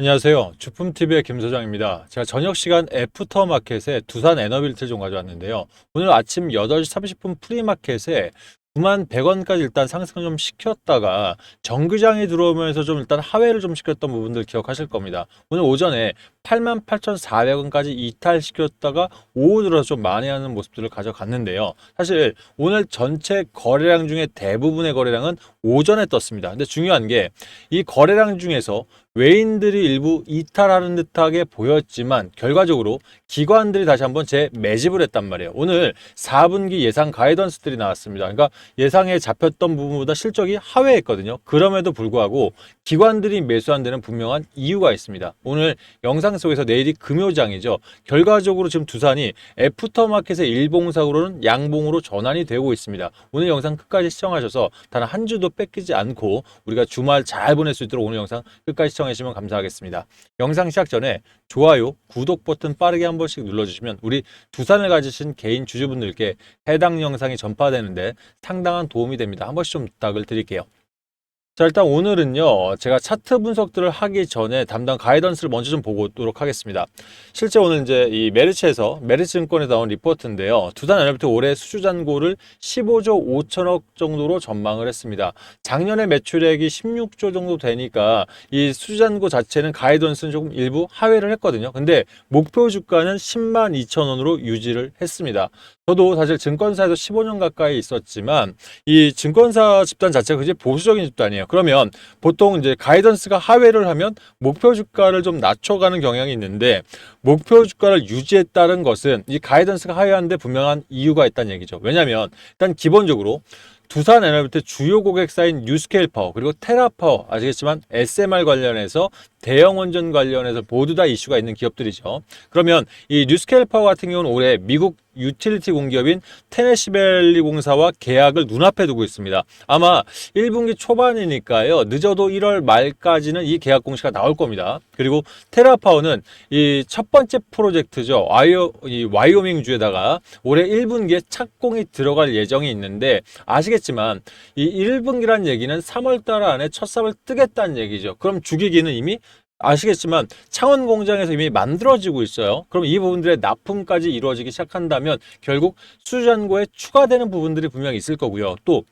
안녕하세요. 주품TV의 김소장입니다. 제가 저녁 시간 애프터마켓에 두산 에너빌트를 좀 가져왔는데요. 오늘 아침 8시 30분 프리마켓에 9만 100원까지 일단 상승 좀 시켰다가 정규장이 들어오면서 좀 일단 하회를 좀 시켰던 부분들 기억하실 겁니다. 오늘 오전에 8만 8,400원까지 이탈시켰다가 오후 들어서 좀 만회하는 모습들을 가져갔는데요. 사실 오늘 전체 거래량 중에 대부분의 거래량은 오전에 떴습니다. 근데 중요한 게 이 거래량 중에서 외인들이 일부 이탈하는 듯하게 보였지만 결과적으로 기관들이 다시 한번 재매집을 했단 말이에요. 오늘 4분기 예상 가이던스들이 나왔습니다. 그러니까 예상에 잡혔던 부분보다 실적이 하회했거든요. 그럼에도 불구하고 기관들이 매수한 데는 분명한 이유가 있습니다. 오늘 영상 속에서 내일이 금요장이죠. 결과적으로 지금 두산이 애프터마켓의 일봉상으로는 양봉으로 전환이 되고 있습니다. 오늘 영상 끝까지 시청하셔서 단 한 주도 뺏기지 않고 우리가 주말 잘 보낼 수 있도록 오늘 영상 끝까지 시청해 주시면 감사하겠습니다. 영상 시작 전에 좋아요, 구독 버튼 빠르게 한 번씩 눌러주시면 우리 두산을 가지신 개인 주주분들께 해당 영상이 전파되는데 상당한 도움이 됩니다. 한 번씩 좀 부탁을 드릴게요. 자, 일단 오늘은요, 제가 차트 분석들을 하기 전에 담당 가이던스를 먼저 좀 보고 오도록 하겠습니다. 실제 오늘 이제 이 메르츠에서, 메르츠증권에 나온 리포트인데요. 두산 에너비트 올해 수주 잔고를 15조 5천억 정도로 전망을 했습니다. 작년에 매출액이 16조 정도 되니까 이 수주 잔고 자체는 가이던스는 조금 일부 하회를 했거든요. 근데 목표 주가는 10만 2천 원으로 유지를 했습니다. 저도 사실 증권사에서 15년 가까이 있었지만 이 증권사 집단 자체가 굉장히 보수적인 집단이에요. 그러면 보통 이제 가이던스가 하회를 하면 목표 주가를 좀 낮춰가는 경향이 있는데 목표 주가를 유지했다는 것은 이 가이던스가 하회하는데 분명한 이유가 있다는 얘기죠. 왜냐하면 일단 기본적으로 두산 에너비트 주요 고객사인 뉴스케일 파워 그리고 테라 파워 아시겠지만 SMR 관련해서 대형 원전 관련해서 모두 다 이슈가 있는 기업들이죠. 그러면 이 뉴스케일 파워 같은 경우는 올해 미국 유틸리티 공기업인 테네시벨리 공사와 계약을 눈앞에 두고 있습니다. 아마 1분기 초반이니까요. 늦어도 1월 말까지는 이 계약 공시가 나올 겁니다. 그리고 테라파워는 이 첫 번째 프로젝트죠. 와이오, 이 와이오밍 주에다가 올해 1분기에 착공이 들어갈 예정이 있는데 아시겠 지만 이 1분기란 얘기는 3월 달 안에 첫 삽을 뜨겠다는 얘기죠. 그럼 주기기는 이미 아시겠지만 창원 공장에서 이미 만들어지고 있어요. 그럼 이 부분들의 납품까지 이루어지기 시작한다면 결국 수주잔고에 추가되는 부분들이 분명히 있을 거고요. 또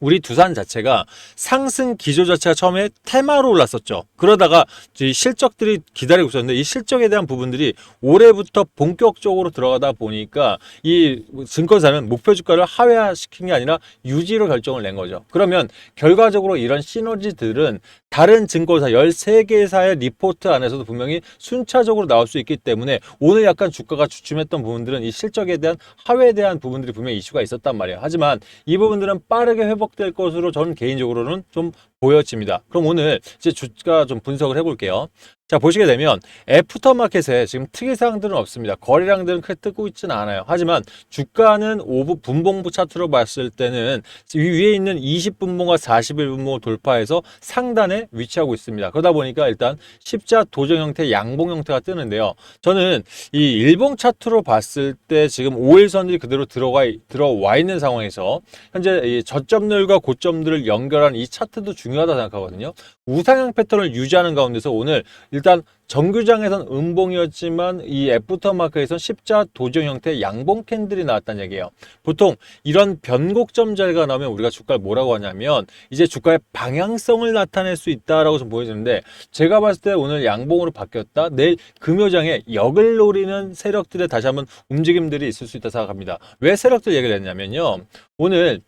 우리 두산 자체가 상승 기조 자체가 처음에 테마로 올랐었죠. 그러다가 이 실적들이 기다리고 있었는데 이 실적에 대한 부분들이 올해부터 본격적으로 들어가다 보니까 이 증권사는 목표 주가를 하회시킨 게 아니라 유지로 결정을 낸 거죠. 그러면 결과적으로 이런 시너지들은 다른 증권사 13개사의 리포트 안에서도 분명히 순차적으로 나올 수 있기 때문에 오늘 약간 주가가 주춤했던 부분들은 이 실적에 대한 하회에 대한 부분들이 분명히 이슈가 있었단 말이에요. 하지만 이 부분들은 빠르게 회 복될 것으로 저는 개인적으로는 좀 보여집니다. 그럼 오늘 이제 주가 좀 분석을 해볼게요. 자 보시게 되면 애프터마켓에 지금 특이사항들은 없습니다. 거래량들은 크게 뜨고 있지는 않아요. 하지만 주가는 5부 분봉부 차트로 봤을 때는 이 위에 있는 20분봉과 41분봉을 돌파해서 상단에 위치하고 있습니다. 그러다 보니까 일단 십자 도정 형태, 양봉 형태가 뜨는데요. 저는 이 일봉 차트로 봤을 때 지금 5일선들이 그대로 들어가 들어와 있는 상황에서 현재 이 저점들과 고점들을 연결한 이 차트도 중요 하다 생각하거든요. 우상향 패턴을 유지하는 가운데서 오늘 일단 정규장에선 음봉이었지만 이 애프터마크에선 십자 도정 형태의 양봉 캔들이 나왔다는 얘기예요. 보통 이런 변곡점 자리가 나오면 우리가 주가를 뭐라고 하냐면 이제 주가의 방향성을 나타낼 수 있다라고 좀 보여지는데 제가 봤을 때 오늘 양봉으로 바뀌었다. 내일 금요장에 역을 노리는 세력들의 다시 한번 움직임들이 있을 수 있다 생각합니다. 왜 세력들 얘기를 했냐면요. 오늘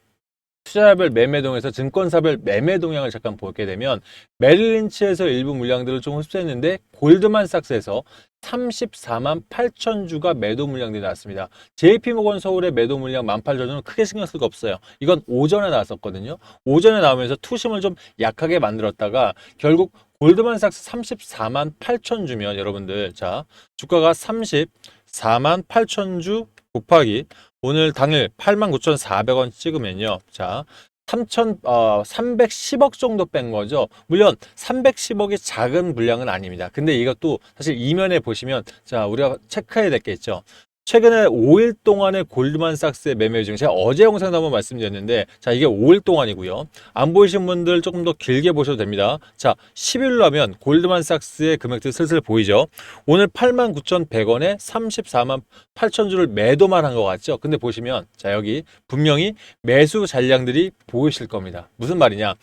투자별 매매동에서 증권사별 매매 동향을 잠깐 보게 되면 메릴린치에서 일부 물량들을 좀 흡수했는데 골드만삭스에서 34만 8천 주가 매도 물량들이 나왔습니다. JP모건 서울의 매도 물량 18,000주는 크게 신경 쓸 거 없어요. 이건 오전에 나왔었거든요. 오전에 나오면서 투심을 좀 약하게 만들었다가 결국 골드만삭스 34만 8천 주면 여러분들 자 주가가 34만 8천 주 곱하기 오늘 당일 89,400원 찍으면요. 자, 3천, 어, 310억 정도 뺀 거죠. 물론 310억이 작은 물량은 아닙니다. 근데 이것도 사실 이면에 보시면 자, 우리가 체크해야 될 게 있죠. 최근에 5일 동안의 골드만삭스의 매매 중 제가 어제 영상도 한번 말씀드렸는데 자 이게 5일 동안이고요. 안 보이신 분들 조금 더 길게 보셔도 됩니다. 자 10일로 하면 골드만삭스의 금액들 슬슬 보이죠. 오늘 89,100원에 34만 8천 주를 매도만 한 것 같죠. 근데 보시면 자 여기 분명히 매수 잔량들이 보이실 겁니다. 무슨 말이냐?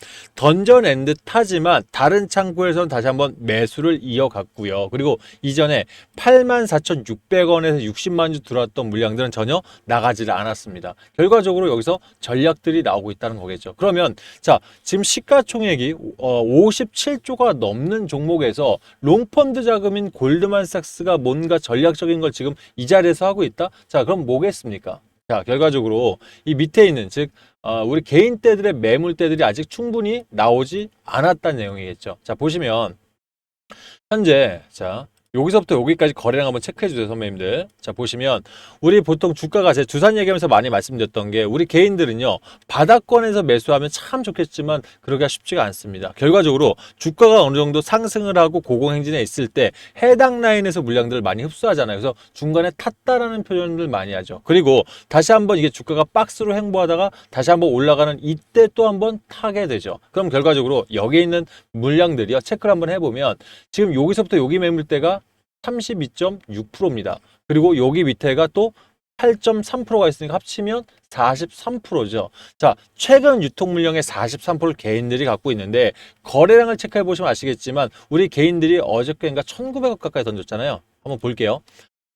듯 하지만 다른 창구에서는 다시 한번 매수를 이어갔고요. 그리고 이전에 84,600원에서 60만 주 들어왔던 물량들은 전혀 나가지를 않았습니다. 결과적으로 여기서 전략들이 나오고 있다는 거겠죠. 그러면 자 지금 시가총액이 어, 57조가 넘는 종목에서 롱펀드 자금인 골드만삭스가 뭔가 전략적인 걸 지금 이 자리에서 하고 있다. 자 그럼 뭐겠습니까? 자 결과적으로 이 밑에 있는 즉 어, 우리 개인대들의 매물대들이 아직 충분히 나오지 않았다는 내용이겠죠. 자 보시면 현재 자 여기서부터 여기까지 거래량 한번 체크해 주세요 선배님들. 자 보시면 우리 보통 주가가 제 두산 얘기하면서 많이 말씀드렸던 게 우리 개인들은요 바닥권에서 매수하면 참 좋겠지만 그러기가 쉽지가 않습니다. 결과적으로 주가가 어느 정도 상승을 하고 고공행진에 있을 때 해당 라인에서 물량들을 많이 흡수하잖아요. 그래서 중간에 탔다라는 표현들 많이 하죠. 그리고 다시 한번 이게 주가가 박스로 행보하다가 다시 한번 올라가는 이때 또 한번 타게 되죠. 그럼 결과적으로 여기 있는 물량들이요 체크를 한번 해 보면 지금 여기서부터 여기 매물대가 32.6%입니다. 그리고 여기 밑에가 또 8.3%가 있으니까 합치면 43%죠. 자, 최근 유통 물량의 43%를 개인들이 갖고 있는데 거래량을 체크해 보시면 아시겠지만 우리 개인들이 어저께인가 1,900억 가까이 던졌잖아요. 한번 볼게요.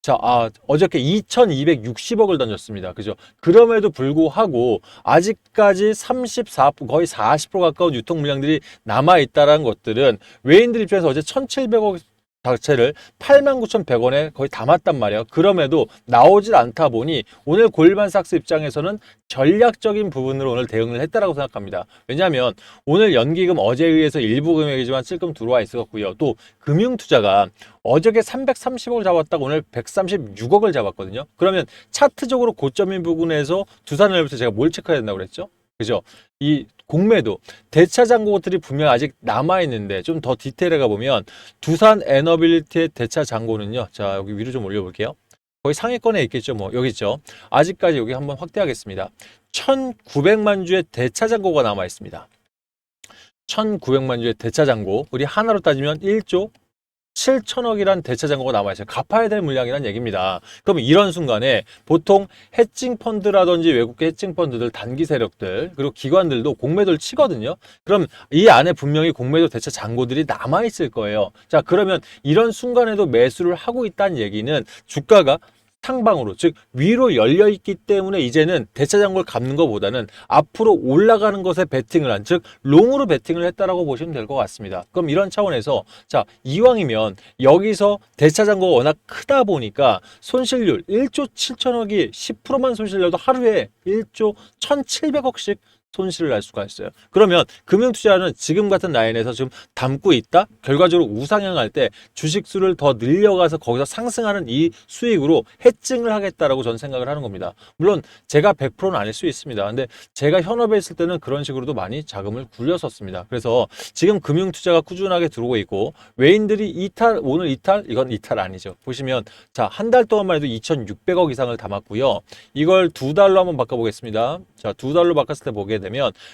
자, 아, 어저께 2,260억을 던졌습니다. 그죠? 그럼에도 불구하고 아직까지 34, 거의 40% 가까운 유통 물량들이 남아 있다라는 것들은 외인들 입장에서 어제 1,700억 자체를 89,100원에 거의 담았단 말이에요. 그럼에도 나오질 않다 보니 오늘 골반 삭스 입장에서는 전략적인 부분으로 오늘 대응을 했다라고 생각합니다. 왜냐하면 오늘 연기금 어제에 의해서 일부 금액이지만 찔끔 들어와 있었고요. 또 금융투자가 어저께 330억을 잡았다가 오늘 136억을 잡았거든요. 그러면 차트적으로 고점인 부분에서 두산을 부터 제가 뭘 체크해야 된다고 그랬죠? 그죠? 이 공매도 대차 잔고들이 분명 아직 남아 있는데 좀 더 디테일해 가 보면 두산 에너빌리티의 대차 잔고는요. 자 여기 위로 좀 올려볼게요. 거의 상위권에 있겠죠. 뭐 여기 있죠. 아직까지 여기 한번 확대하겠습니다. 1,900만 주의 대차 잔고가 남아 있습니다. 1,900만 주의 대차 잔고 우리 하나로 따지면 1조 7천억이란 대차 잔고가 남아 있어요. 갚아야 될 물량이란 얘기입니다. 그럼 이런 순간에 보통 해칭 펀드라든지 외국계 해칭 펀드들 단기 세력들 그리고 기관들도 공매도를 치거든요. 그럼 이 안에 분명히 공매도 대차 잔고들이 남아 있을 거예요. 자, 그러면 이런 순간에도 매수를 하고 있다는 얘기는 주가가 상방으로 즉 위로 열려 있기 때문에 이제는 대차 잔고를 갚는 것보다는 앞으로 올라가는 것에 베팅을 한 즉 롱으로 베팅을 했다라고 보시면 될 것 같습니다. 그럼 이런 차원에서 자 이왕이면 여기서 대차 잔고가 워낙 크다 보니까 손실률 1조 7천억이 10%만 손실려도 하루에 1조 1,700억씩 손실을 날 수가 있어요. 그러면 금융 투자는 지금 같은 라인에서 지금 담고 있다? 결과적으로 우상향할 때 주식 수를 더 늘려가서 거기서 상승하는 이 수익으로 해증을 하겠다라고 저는 생각을 하는 겁니다. 물론 제가 100%는 아닐 수 있습니다. 근데 제가 현업에 있을 때는 그런 식으로도 많이 자금을 굴렸었습니다. 그래서 지금 금융 투자가 꾸준하게 들어오고 있고 외인들이 이탈, 오늘 이탈? 이건 이탈 아니죠. 보시면 자, 한 달 동안만 해도 2,600억 이상을 담았고요. 이걸 두 달로 한번 바꿔보겠습니다. 자, 두 달로 바꿨을 때 보게 되면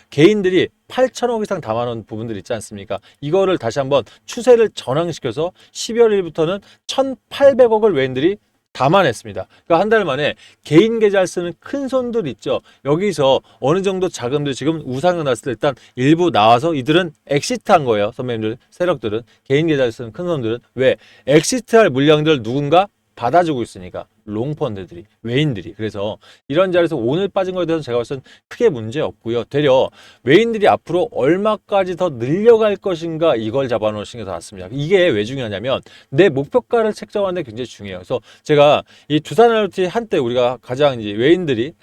개인들이 8천억 이상 담아놓은 부분들 있지 않습니까? 이거를 다시 한번 추세를 전환시켜서 12월 1일부터는 1,800억을 외인들이 담아냈습니다. 그러니까 한 달 만에 개인 계좌를 쓰는 큰 손들 있죠. 여기서 어느 정도 자금들 지금 우상을 났을 때 일단 일부 나와서 이들은 엑시트한 거예요. 선배님들, 세력들은 개인 계좌를 쓰는 큰 손들은 왜 엑시트할 물량들 누군가 받아주고 있으니까 롱펀드들이 외인들이. 그래서 이런 자리에서 오늘 빠진 거에 대해서 제가 봤을 땐 크게 문제 없고요. 되려 외인들이 앞으로 얼마까지 더 늘려갈 것인가 이걸 잡아놓으신 게더 낫습니다. 이게 왜 중요하냐면 내 목표가를 책정하는 데 굉장히 중요해요. 그래서 제가 이 두산 IoT 한때 우리가 가장 이제 외인들이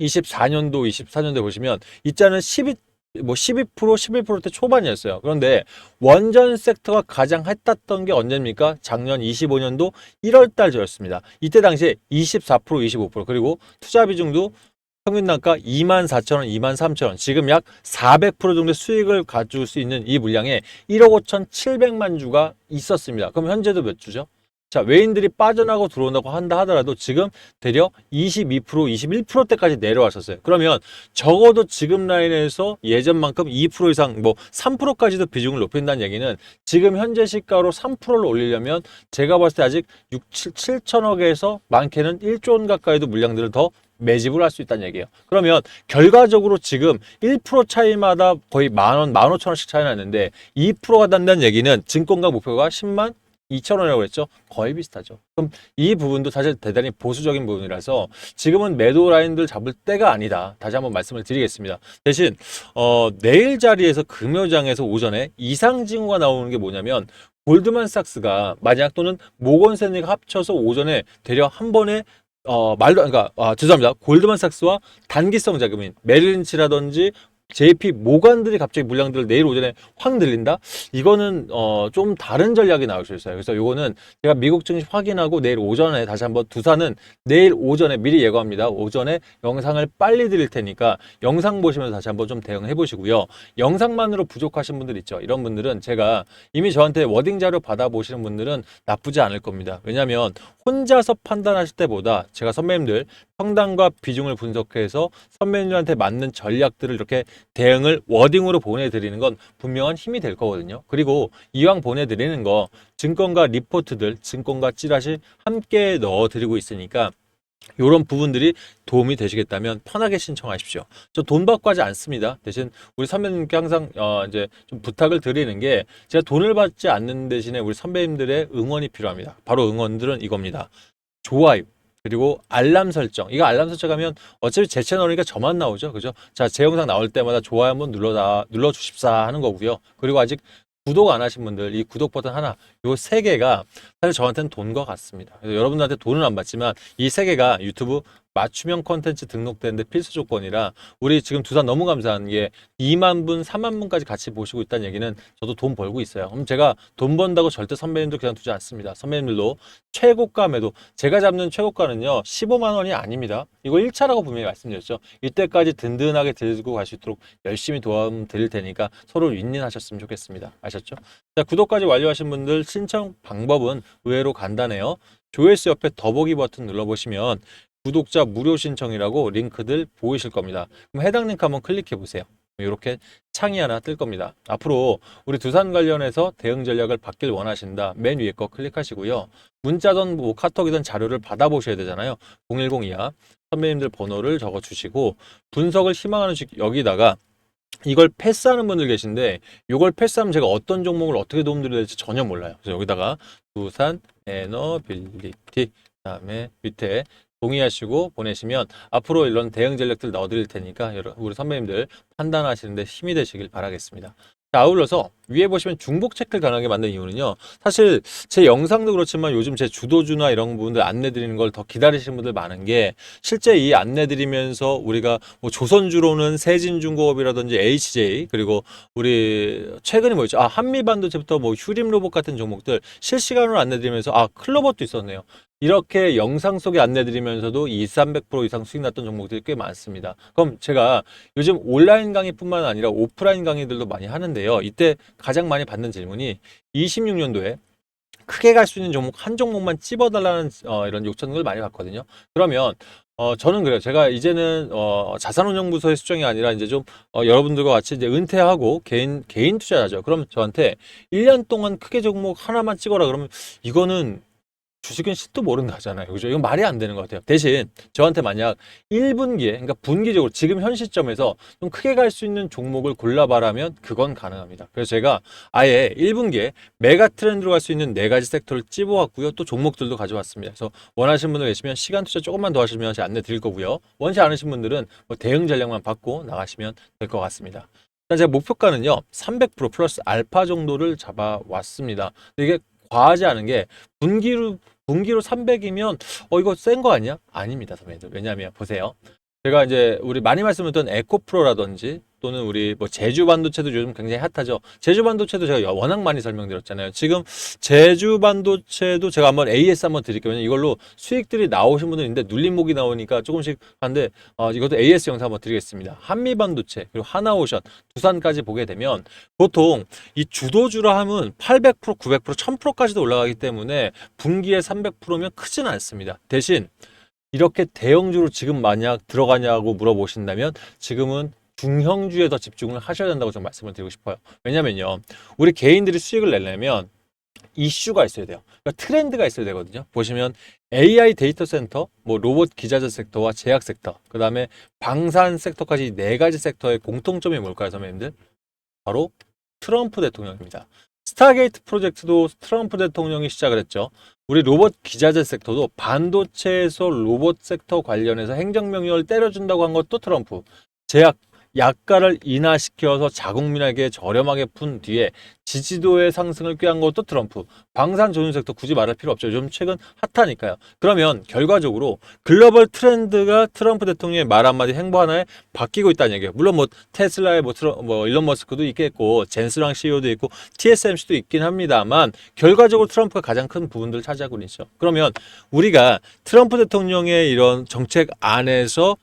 24년도 24년도에 보시면 이자는 12 뭐 12% 11%대 초반이었어요. 그런데 원전 섹터가 가장 핫했던 게 언제입니까? 작년 25년도 1월 달저였습니다. 이때 당시에 24% 25% 그리고 투자 비중도 평균 단가 2만 4천 원, 2만 3천 원. 지금 약 400% 정도의 수익을 가져올 수 있는 이 물량에 1억 5천 7백만 주가 있었습니다. 그럼 현재도 몇 주죠? 자, 외인들이 빠져나고 들어온다고 한다 하더라도 지금 대략 22%, 21%대까지 내려왔었어요. 그러면 적어도 지금 라인에서 예전만큼 2% 이상 뭐 3%까지도 비중을 높인다는 얘기는 지금 현재 시가로 3%를 올리려면 제가 봤을 때 아직 6, 7, 7천억에서 많게는 1조 원 가까이도 물량들을 더 매집을 할 수 있다는 얘기예요. 그러면 결과적으로 지금 1% 차이마다 거의 만 원, 만 오천 원씩 차이 나는데 2%가 단다는 얘기는 증권가 목표가 10만 2천 원이라고 그랬죠. 거의 비슷하죠. 그럼 이 부분도 사실 대단히 보수적인 부분이라서 지금은 매도 라인들 잡을 때가 아니다. 다시 한번 말씀을 드리겠습니다. 대신 어, 내일 자리에서 금요장에서 오전에 이상 징후가 나오는 게 뭐냐면 골드만삭스가 만약 또는 모건스탠리가 합쳐서 오전에 대략 한 번에 어 말도 그러니까 아, 죄송합니다. 골드만삭스와 단기성 자금인 메릴린치라든지 JP 모관들이 갑자기 물량들을 내일 오전에 확 늘린다? 이거는 어, 좀 다른 전략이 나올 수 있어요. 그래서 이거는 제가 미국 증시 확인하고 내일 오전에 다시 한번 두산은 내일 오전에 미리 예고합니다. 오전에 영상을 빨리 드릴 테니까 영상 보시면서 다시 한번 좀 대응해 보시고요. 영상만으로 부족하신 분들 있죠. 이런 분들은 제가 이미 저한테 워딩 자료 받아보시는 분들은 나쁘지 않을 겁니다. 왜냐하면 혼자서 판단하실 때보다 제가 선배님들 평단과 비중을 분석해서 선배님들한테 맞는 전략들을 이렇게 대응을 워딩으로 보내드리는 건 분명한 힘이 될 거거든요. 그리고 이왕 보내드리는 거 증권가 리포트들, 증권가 찌라시 함께 넣어드리고 있으니까 이런 부분들이 도움이 되시겠다면 편하게 신청하십시오. 저 돈 받고 하지 않습니다. 대신 우리 선배님께 항상 어 이제 좀 부탁을 드리는 게 제가 돈을 받지 않는 대신에 우리 선배님들의 응원이 필요합니다. 바로 응원들은 이겁니다. 좋아요. 그리고 알람 설정. 이거 알람 설정하면 어차피 제 채널이니까 저만 나오죠. 그죠? 자, 제 영상 나올 때마다 좋아요 한번 눌러다, 눌러 주십사 하는 거고요. 그리고 아직 구독 안 하신 분들 이 구독 버튼 하나 요 세 개가 사실 저한테는 돈과 같습니다. 그래서 여러분들한테 돈은 안 받지만 이 세 개가 유튜브 맞춤형 컨텐츠 등록되는데 필수 조건이라 우리 지금 두산 너무 감사한 게 2만 분, 3만 분까지 같이 보시고 있다는 얘기는 저도 돈 벌고 있어요. 그럼 제가 돈 번다고 절대 선배님들 그냥 두지 않습니다. 선배님들도 최고가 매도 제가 잡는 최고가는요 15만 원이 아닙니다. 이거 1차라고 분명히 말씀드렸죠. 이때까지 든든하게 들고 갈 수 있도록 열심히 도움 드릴 테니까 서로 윈윈하셨으면 좋겠습니다. 아셨죠? 자 구독까지 완료하신 분들 신청 방법은 의외로 간단해요. 조회수 옆에 더보기 버튼 눌러보시면 구독자 무료 신청이라고 링크들 보이실 겁니다. 그럼 해당 링크 한번 클릭해 보세요. 이렇게 창이 하나 뜰 겁니다. 앞으로 우리 두산 관련해서 대응 전략을 받길 원하신다. 맨 위에 거 클릭하시고요. 문자든 뭐 카톡이든 자료를 받아보셔야 되잖아요. 010이야. 선배님들 번호를 적어 주시고 분석을 희망하는 식 여기다가 이걸 패스하는 분들 계신데 이걸 패스하면 제가 어떤 종목을 어떻게 도움드려야 될지 전혀 몰라요. 그래서 여기다가 두산 에너빌리티 그다음에 밑에 동의하시고 보내시면 앞으로 이런 대응 전략들 넣어드릴 테니까 여러- 우리 선배님들 판단하시는데 힘이 되시길 바라겠습니다. 자, 아울러서 위에 보시면 중복 체크를 가능하게 만든 이유는요. 사실 제 영상도 그렇지만 요즘 제 주도주나 이런 부분들 안내 드리는 걸 더 기다리시는 분들 많은 게 실제 이 안내 드리면서 우리가 뭐 조선주로는 세진중공업이라든지 HJ 그리고 우리 최근에 뭐였죠? 아, 한미반도체부터 뭐 휴림 로봇 같은 종목들 실시간으로 안내 드리면서 아, 클로버도 있었네요. 이렇게 영상 속에 안내 드리면서도 2, 300% 이상 수익 났던 종목들이 꽤 많습니다. 그럼 제가 요즘 온라인 강의뿐만 아니라 오프라인 강의들도 많이 하는데요. 이때 가장 많이 받는 질문이 26년도에 크게 갈 수 있는 종목 한 종목만 찝어달라는 어, 이런 요청을 많이 받거든요. 그러면 어, 저는 그래요. 제가 이제는 어, 자산운용부서의 수정이 아니라 이제 좀 어, 여러분들과 같이 이제 은퇴하고 개인 개인 투자자죠. 그럼 저한테 1년 동안 크게 종목 하나만 찍어라 그러면 이거는 주식은 시도 모른다 하잖아요. 그죠? 이건 말이 안 되는 것 같아요. 대신 저한테 만약 1분기에, 그러니까 분기적으로 지금 현 시점에서 좀 크게 갈 수 있는 종목을 골라봐라면 그건 가능합니다. 그래서 제가 아예 1분기에 메가 트렌드로 갈 수 있는 네 가지 섹터를 찝어왔고요. 또 종목들도 가져왔습니다. 그래서 원하시는 분들 계시면 시간 투자 조금만 더 하시면 제가 안내 드릴 거고요. 원치 않으신 분들은 뭐 대응 전략만 받고 나가시면 될 것 같습니다. 일단 제가 목표가는요, 300% 플러스 알파 정도를 잡아왔습니다. 근데 이게 과하지 않은 게 분기로 분기로 300이면 어 이거 센 거 아니야? 아닙니다, 선배님들. 왜냐하면 보세요. 제가 이제 우리 많이 말씀드렸던 에코프로라든지 또는 우리 뭐 제주 반도체도 요즘 굉장히 핫하죠. 제주 반도체도 제가 워낙 많이 설명드렸잖아요. 지금 제주 반도체도 제가 한번 AS 한번 드릴게요. 왜냐면 이걸로 수익들이 나오신 분들 있는데 눌림목이 나오니까 조금씩 하는데 어, 이것도 AS 영상 한번 드리겠습니다. 한미 반도체 그리고 하나오션 두산까지 보게 되면 보통 이 주도주라 하면 800% 900% 1000%까지도 올라가기 때문에 분기에 300%면 크지는 않습니다. 대신 이렇게 대형주로 지금 만약 들어가냐고 물어보신다면 지금은 중형주에 더 집중을 하셔야 된다고 좀 말씀을 드리고 싶어요. 왜냐면요. 우리 개인들이 수익을 내려면 이슈가 있어야 돼요. 그러니까 트렌드가 있어야 되거든요. 보시면 AI 데이터 센터, 뭐 로봇 기자재 섹터와 제약 섹터, 그 다음에 방산 섹터까지 이네 가지 섹터의 공통점이 뭘까요, 선배님들? 바로 트럼프 대통령입니다. 스타게이트 프로젝트도 트럼프 대통령이 시작을 했죠. 우리 로봇 기자재 섹터도 반도체에서 로봇 섹터 관련해서 행정명령을 때려준다고 한 것도 트럼프. 제약 약가를 인하시켜서 자국민에게 저렴하게 푼 뒤에 지지도의 상승을 꾀한 것도 트럼프. 방산 조준 섹터 굳이 말할 필요 없죠. 요즘 최근 핫하니까요. 그러면 결과적으로 글로벌 트렌드가 트럼프 대통령의 말 한마디 행보 하나에 바뀌고 있다는 얘기예요. 물론 뭐 테슬라의 뭐, 트러, 뭐 일론 머스크도 있겠고 젠스랑 CEO도 있고 TSMC도 있긴 합니다만 결과적으로 트럼프가 가장 큰 부분들을 차지하고 있죠. 그러면 우리가 트럼프 대통령의 이런 정책 안에서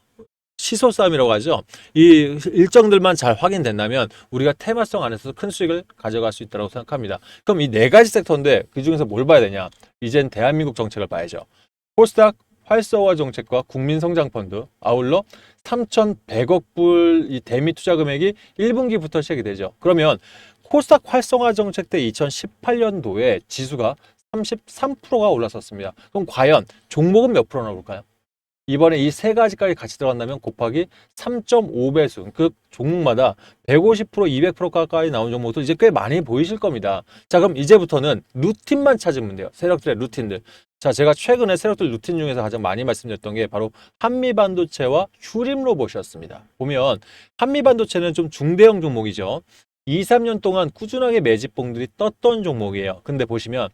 시소 싸움이라고 하죠. 이 일정들만 잘 확인된다면 우리가 테마성 안에서 큰 수익을 가져갈 수 있다고 생각합니다. 그럼 이 네 가지 섹터인데 그 중에서 뭘 봐야 되냐? 이젠 대한민국 정책을 봐야죠. 코스닥 활성화 정책과 국민성장펀드 아울러 3,100억 불 이 대미 투자 금액이 1분기부터 시작이 되죠. 그러면 코스닥 활성화 정책 때 2018년도에 지수가 33%가 올랐었습니다. 그럼 과연 종목은 몇 프로나 올까요? 이번에 이 세 가지까지 같이 들어간다면 곱하기 3.5배수 그 종목마다 150% 200% 가까이 나온 종목도 이제 꽤 많이 보이실 겁니다. 자 그럼 이제부터는 루틴만 찾으면 돼요. 세력들의 루틴들. 자 제가 최근에 세력들 루틴 중에서 가장 많이 말씀드렸던 게 바로 한미 반도체와 휴림 로봇이었습니다. 보면 한미 반도체는 좀 중대형 종목이죠. 2, 3년 동안 꾸준하게 매집봉들이 떴던 종목이에요. 근데 보시면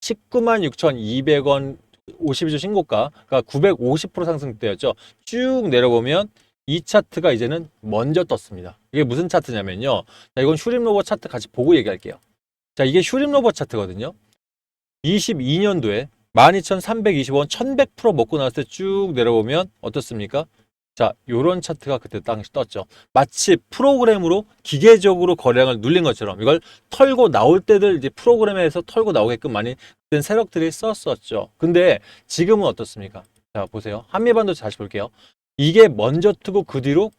19만 6,200원 52주 신고가, 그러니까 950% 상승대였죠. 쭉 내려보면 이 차트가 이제는 먼저 떴습니다. 이게 무슨 차트냐면요. 자, 이건 휴림 로봇 차트 같이 보고 얘기할게요. 자, 이게 휴림 로봇 차트거든요. 22년도에 12,320원 1100% 먹고 나왔을 때 쭉 내려보면 어떻습니까? 자, 요런 차트가 그때 당시 떴죠. 마치 프로그램으로 기계적으로 거래량을 눌린 것처럼 이걸 털고 나올 때들 이제 프로그램에서 털고 나오게끔 많이 된 세력들이 썼었죠. 근데 지금은 어떻습니까? 자, 보세요. 한미반도체 다시 볼게요. 이게 먼저 트고 그 뒤로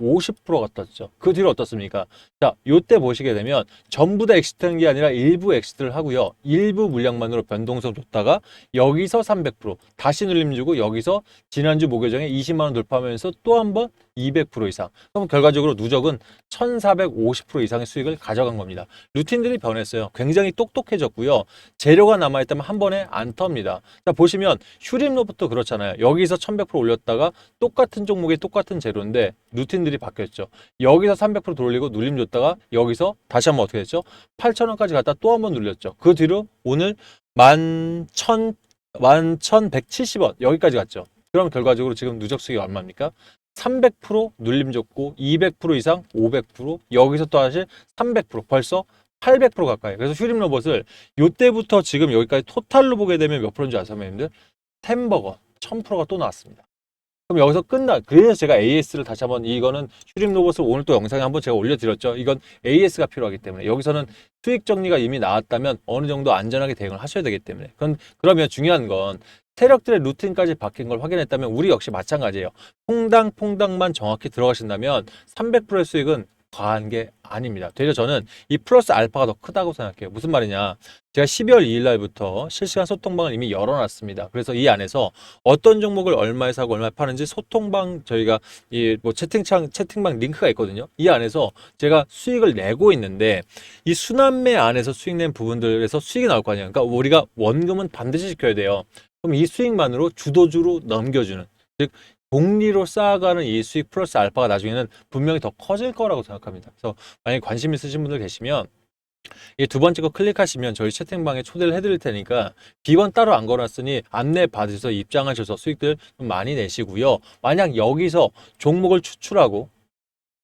950%가 떴죠. 그 뒤로 어떻습니까? 자, 요때 보시게 되면 전부 다 엑시트는 게 아니라 일부 엑시트를 하고요. 일부 물량만으로 변동성 줬다가 여기서 300% 다시 눌림 주고 여기서 지난주 목요정에 20만 원 돌파하면서 또 한번 200% 이상. 그럼 결과적으로 누적은 1450% 이상의 수익을 가져간 겁니다. 루틴들이 변했어요. 굉장히 똑똑해졌고요. 재료가 남아있다면 한 번에 안 텁니다. 자, 보시면 휴림 로봇도 그렇잖아요. 여기서 1100% 올렸다가 똑같은 종목의 똑같은 재료인데 루틴들이 바뀌었죠. 여기서 300% 돌리고 눌림 줬다가 여기서 다시 한번 어떻게 됐죠? 8,000원까지 갔다 또 한 번 눌렸죠. 그 뒤로 오늘 11,000, 11,170원 여기까지 갔죠. 그럼 결과적으로 지금 누적 수익이 얼마입니까? 300% 눌림 줬고 200% 이상 500% 여기서 또 다시 300% 벌써 800% 가까이. 그래서 휴림 로봇을 요때부터 지금 여기까지 토탈로 보게 되면 몇 프로인지 아세요, 선생님들? 템버거 1000%가 또 나왔습니다. 그럼 여기서 끝나. 그래서 제가 AS를 다시 한번 이거는 휴림 로봇을 오늘 또 영상에 한번 제가 올려드렸죠. 이건 AS가 필요하기 때문에 여기서는 수익 정리가 이미 나왔다면 어느 정도 안전하게 대응을 하셔야 되기 때문에. 그건 그러면 중요한 건 세력들의 루틴까지 바뀐 걸 확인했다면 우리 역시 마찬가지예요. 퐁당 퐁당만 정확히 들어가신다면 300%의 수익은 과한 게 아닙니다. 되려 저는 이 플러스 알파가 더 크다고 생각해요. 무슨 말이냐? 제가 12월 2일 날부터 실시간 소통방을 이미 열어놨습니다. 그래서 이 안에서 어떤 종목을 얼마에 사고 얼마에 파는지 소통방 저희가 이 뭐 채팅창 채팅방 링크가 있거든요. 이 안에서 제가 수익을 내고 있는데 이 순환매 안에서 수익 낸 부분들에서 수익이 나올 거 아니에요. 그러니까 우리가 원금은 반드시 지켜야 돼요. 그럼 이 수익만으로 주도주로 넘겨주는 즉 복리로 쌓아가는 이 수익 플러스 알파가 나중에는 분명히 더 커질 거라고 생각합니다. 그래서 만약에 관심 있으신 분들 계시면 이 두 번째 거 클릭하시면 저희 채팅방에 초대를 해드릴 테니까 비번 따로 안 걸었으니 안내 받으셔서 입장하셔서 수익들 좀 많이 내시고요. 만약 여기서 종목을 추출하고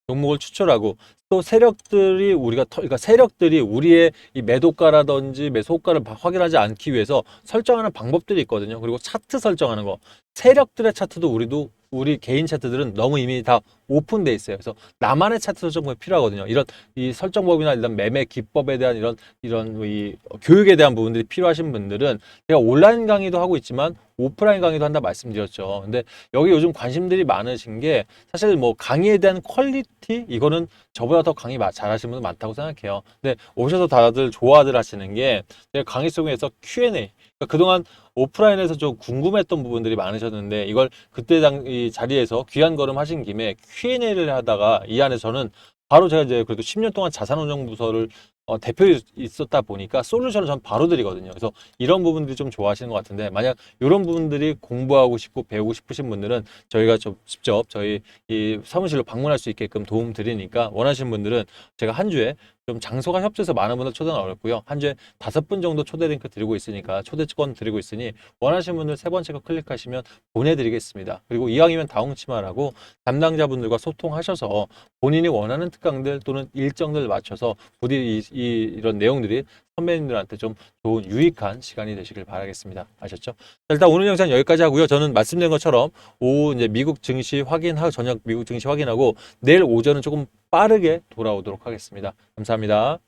종목을 추출하고 또 세력들이 우리가 터- 그러니까 세력들이 우리의 이 매도가라든지 매수가를 바- 확인하지 않기 위해서 설정하는 방법들이 있거든요. 그리고 차트 설정하는 거 세력들의 차트도 우리도 우리 개인 차트들은 너무 이미 다 오픈돼 있어요. 그래서 나만의 차트 설정법이 필요하거든요. 이런 이 설정법이나 이런 매매 기법에 대한 이런 이런 이 교육에 대한 부분들이 필요하신 분들은 제가 온라인 강의도 하고 있지만 오프라인 강의도 한다 말씀드렸죠. 근데 여기 요즘 관심들이 많으신 게 사실 뭐 강의에 대한 퀄리티 이거는 저보다 더 강의 마- 잘하시는 분들 많다고 생각해요. 근데 오셔서 다들 좋아들 하시는 게 제가 강의 속에서 Q&A 그러니까 그동안 오프라인에서 좀 궁금했던 부분들이 많으셨는데 이걸 그때 당, 이 자리에서 귀한 걸음 하신 김에 Q&A를 하다가 이 안에 저는 바로 제가 이제 그래도 10년 동안 자산운용부서를 어, 대표에 있었다 보니까 솔루션을 전 바로 드리거든요. 그래서 이런 부분들이 좀 좋아하시는 것 같은데 만약 이런 부분들이 공부하고 싶고 배우고 싶으신 분들은 저희가 좀 직접 저희 이 사무실로 방문할 수 있게끔 도움 드리니까 원하시는 분들은 제가 한 주에 좀 장소가 협소해서 많은 분들 초대는 어렵고요. 한 주에 다섯 분 정도 초대 링크 드리고 있으니까 초대권 드리고 있으니 원하시는 분들 세 번째 거 클릭하시면 보내드리겠습니다. 그리고 이왕이면 다홍치마라고 담당자분들과 소통하셔서 본인이 원하는 특강들 또는 일정들 맞춰서 부디 이, 이, 이런 내용들이 선배님들한테 좀 좋은 유익한 시간이 되시길 바라겠습니다. 아셨죠? 자, 일단 오늘 영상 여기까지 하고요. 저는 말씀드린 것처럼 오후 이제 미국 증시 확인하고 저녁 미국 증시 확인하고 내일 오전은 조금 빠르게 돌아오도록 하겠습니다. 감사합니다.